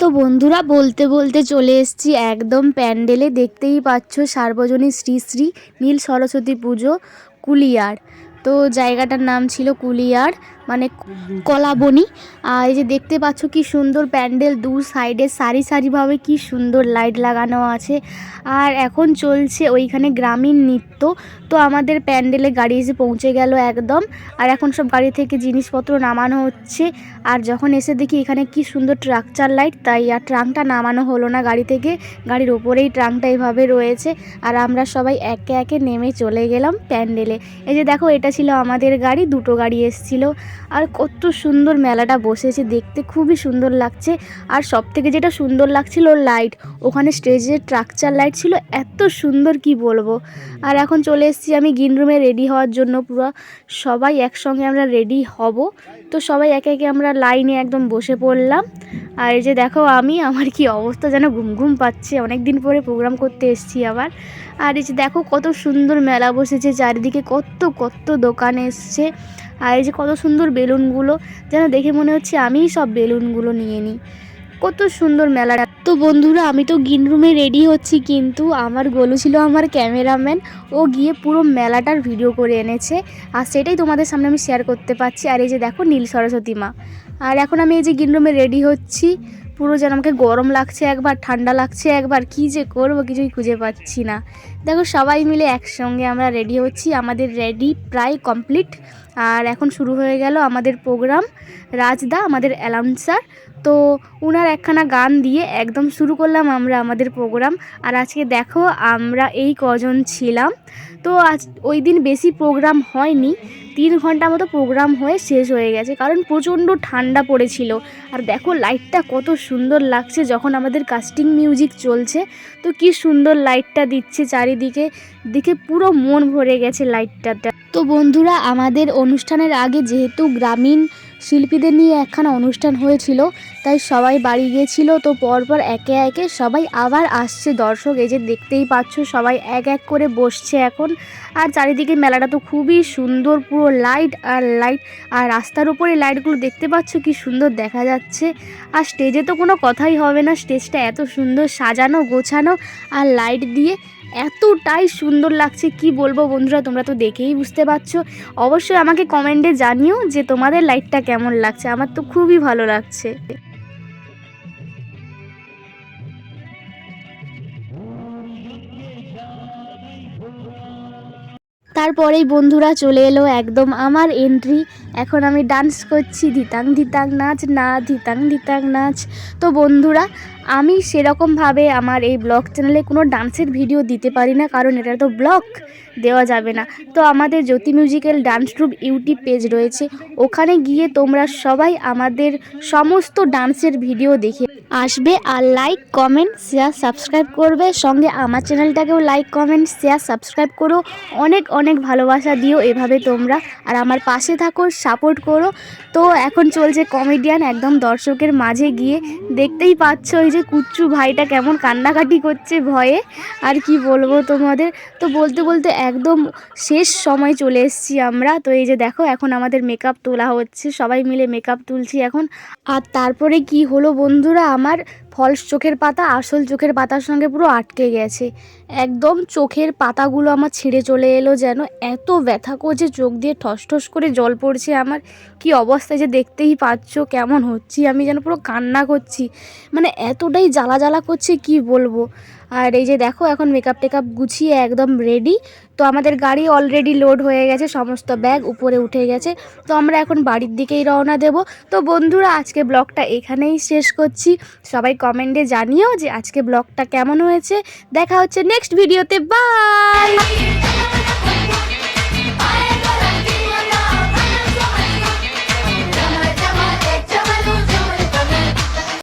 তো বন্ধুরা, বলতে বলতে চলে এসছি একদম প্যান্ডেলে। দেখতেই পাচ্ছ সার্বজনীন শ্রী শ্রী নীল সরস্বতী পুজো কুলিয়ার। তো জায়গাটার নাম ছিল কুলিয়ার। মানে কলাবনি আর এই যে দেখতে পাচ্ছ কি সুন্দর প্যান্ডেল, দু সাইডে সারি সারিভাবে কি সুন্দর লাইট লাগানো আছে। আর এখন চলছে ওইখানে গ্রামীণ নৃত্য। তো আমাদের প্যান্ডেলে গাড়ি এসে পৌঁছে গেল একদম। আর এখন সব গাড়ি থেকে জিনিসপত্র নামানো হচ্ছে। আর যখন এসে দেখি এখানে কি সুন্দর ট্রাকচার লাইট তাই আর ট্রাঙ্কটা নামানো হলো না গাড়ি থেকে। গাড়ির ওপরেই ট্রাঙ্কটা এইভাবে রয়েছে। আর আমরা সবাই একে একে নেমে চলে গেলাম প্যান্ডেলে। এই যে দেখো, এটা ছিল আমাদের গাড়ি, দুটো গাড়ি এসেছিল। আর কত সুন্দর মেলাটা বসেছে, দেখতে খুবই সুন্দর লাগছে। আর সব থেকে যেটা সুন্দর লাগছিল লাইট ওখানে স্টেজের ট্রাকচার লাইট ছিল, এত সুন্দর কি বলব। আর এখন চলে এসেছি আমি গ্রিন রুমে রেডি হওয়ার জন্য পুরো সবাই একসঙ্গে আমরা রেডি হব। তো সবাই একে একে আমরা লাইনে একদম বসে পড়লাম। আর এই যে দেখো আমি, আমার কি অবস্থা যেন ঘুম ঘুম পাচ্ছে। অনেক দিন পরে প্রোগ্রাম করতে এসেছি আবার। আর এই যে দেখো কত সুন্দর মেলা বসেছে, চারিদিকে কত কত দোকান এসছে। আর এই যে কত সুন্দর বেলুনগুলো, যেন দেখে মনে হচ্ছে আমিই সব বেলুনগুলো নিয়ে নিই। কত সুন্দর মেলাটা। তো বন্ধুরা, আমি তো গ্রিন রুমে রেডি হচ্ছি, কিন্তু আমার গোলু ছিল আমার ক্যামেরাম্যান ও গিয়ে পুরো মেলাটার ভিডিও করে এনেছে। আর সেটাই তোমাদের সামনে আমি শেয়ার করতে পারছি। আর এই যে দেখো নীল সরস্বতী মা। আর এখন আমি এই যে গ্রিন রুমে রেডি হচ্ছি। পুরো যেন আমাকে গরম লাগছে একবার, ঠান্ডা লাগছে একবার, কী যে করব কিছুই খুঁজে পাচ্ছি না। দেখো সবাই মিলে একসঙ্গে আমরা রেডি হচ্ছি। আমাদের রেডি প্রায় কমপ্লিট আর এখন শুরু হয়ে গেল আমাদের প্রোগ্রাম। রাজদা আমাদের অ্যালাউন্সার তো উনার একখানা গান দিয়ে একদম শুরু করলাম আমরা আমাদের প্রোগ্রাম। আর আজকে দেখো আমরা এই কজন ছিলাম। তো আজ ওই দিন বেশি প্রোগ্রাম হয়নি। তিন ঘণ্টা মতো প্রোগ্রাম হয়ে শেষ হয়ে গেছে। কারণ প্রচণ্ড ঠান্ডা পড়েছিল। আর দেখো লাইটটা কত সুন্দর লাগছে যখন আমাদের কাস্টিং মিউজিক চলছে। তো কি সুন্দর লাইটটা দিচ্ছে চারিদিকে। দিকে পুরো মন ভরে গেছে লাইটটাটা তো বন্ধুরা, আমাদের অনুষ্ঠানের আগে যেহেতু গ্রামীণ শিল্পীদের নিয়ে একখানা অনুষ্ঠান হয়েছিল, তাই সবাই বাড়ি গিয়েছিল, তো পরপর একে একে সবাই আবার আসছে। দর্শক, এই যে দেখতেই পাচ্ছ, সবাই এক এক করে বসছে এখন। আর চারিদিকে মেলাটা তো খুবই সুন্দর, পুরো লাইট আর লাইট। আর রাস্তার উপরে লাইটগুলো দেখতে পাচ্ছ, কি সুন্দর দেখা যাচ্ছে। আর স্টেজে তো কোনো কথাই হবে না, স্টেজটা এত সুন্দর সাজানো, গোছানো আর লাইট দিয়ে এতটাই সুন্দর লাগছে, কি বলব বন্ধুরা, তোমরা তো দেখেই বুঝতে পারছ। অবশ্যই আমাকে কমেন্টে জানিও যে তোমাদের লাইটটা কেমন লাগছে, আমার তো খুবই ভালো লাগছে। তারপরেই বন্ধুরা চলে এলো একদম আমার এন্ট্রি এখন আমি ডান্স করছি, ধিতাং ধিতাং নাচ, না ধিতাং ধিতাং নাচ। তো বন্ধুরা, আমি সেরকমভাবে আমার এই ব্লগ চ্যানেলে কোনো ডান্সের ভিডিও দিতে পারি না, কারণ এটা তো ব্লগ দেওয়া যাবে না। তো আমাদের Jyoti musical dance group YouTube page রয়েছে, ওখানে গিয়ে তোমরা সবাই আমাদের সমস্ত ডান্সের ভিডিও দেখে আসবে আর লাইক কমেন্ট শেয়ার সাবস্ক্রাইব করবে। সঙ্গে আমার চ্যানেলটাকেও লাইক কমেন্ট শেয়ার সাবস্ক্রাইব করো। অনেক অনেক ভালোবাসা দিও এভাবে তোমরা। আর আমার পাশে থাকো সাপোর্ট করো। তো এখন চলছে কমেডিয়ান একদম দর্শকের মাঝে গিয়ে। দেখতেই পাচ্ছ ওই যে কুচ্চু ভাইটা কেমন কান্নাকাটি করছে ভয়ে। আর কি বলব তোমাদের? তো বলতে বলতে একদম শেষ সময় চলে এসেছি আমরা। তো এই যে দেখো, এখন আমাদের মেকআপ তোলা হচ্ছে। সবাই মিলে মেকআপ তুলছি এখন। আর তারপরে কি হলো বন্ধুরা? আমার ফলস চোখের পাতা, আসল চোখের পাতার সঙ্গে পুরো আটকে গেছে। একদম চোখের পাতাগুলো আমার ছিঁড়ে চলে এলো যেন। এত ব্যথা করছে, চোখ দিয়ে ঠস ঠস করে জল পড়ছে আমার। কি অবস্থায় যে দেখতেই পাচ্ছ, কেমন হচ্ছি আমি যেন পুরো কান্না করছি। মানে এতটাই জ্বালা জ্বালা করছে, কি বলব? আর এই যে দেখো, এখন মেকআপ টেকআপ গুছিয়ে একদম রেডি তো আমাদের গাড়ি অলরেডি লোড হয়ে গেছে, সমস্ত ব্যাগ উপরে উঠে গেছে। তো আমরা এখন বাড়ির দিকেই রওনা দেব। তো বন্ধুরা, আজকে ব্লগটা এখানেই শেষ করছি। সবাই কমেন্টে জানিও যে আজকে ব্লগটা কেমন হয়েছে। দেখা হচ্ছে নেক্সট ভিডিওতে বাই